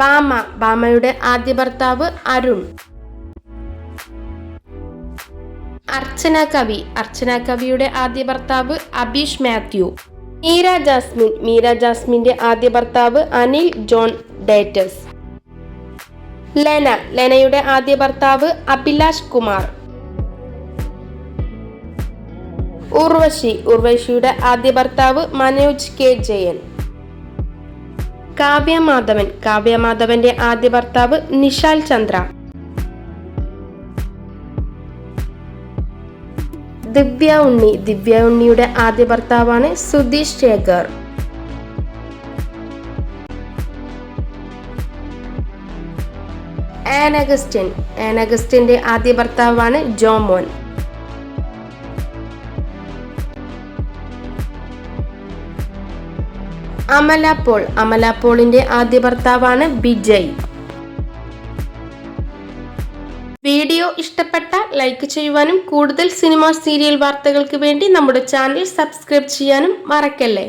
ബാമ ബാമയുടെ ആദ്യ ഭർത്താവ് അരുൺ. അർച്ചന കവി അർച്ചന കവിയുടെ ആദ്യ ഭർത്താവ് അബീഷ് മാത്യു. മീര ജാസ്മിൻ മീര ജാസ്മിന്റെ ആദ്യ ഭർത്താവ് അനിൽ ജോൺ ഡേറ്റസ്. ലെന ലെനയുടെ ആദ്യ ഭർത്താവ് അഭിലാഷ് കുമാർ. ഉർവശി ഉർവശിയുടെ ആദ്യ ഭർത്താവ് മനോജ് കെ ജയൻ. കാവ്യ കാവ്യമാധവന്റെ കാവ്യ മാധവന്റെ ആദ്യ ഭർത്താവ് നിഷാൽ ചന്ദ്ര. ദിവ്യ ഉണ്ണി ദിവ്യ ഉണ്ണിയുടെ ആദ്യ ഭർത്താവാണ് Sudheesh Shekhar. Ann Augustine Ann അഗസ്റ്റിന്റെ ആദ്യ ഭർത്താവാണ് ജോമോൻ. അമല പോൾ. അമല പോളിന്റെ ആദ്യ ഭർത്താവാണ് ബിജയ് വീഡിയോ ഇഷ്ടപ്പെട്ട ലൈക്ക് ചെയ്യുവാനും കൂടുതൽ സിനിമ സീരിയൽ വാർത്തകൾക്ക് വേണ്ടി നമ്മുടെ ചാനൽ സബ്സ്ക്രൈബ് ചെയ്യാനും മറക്കല്ലേ?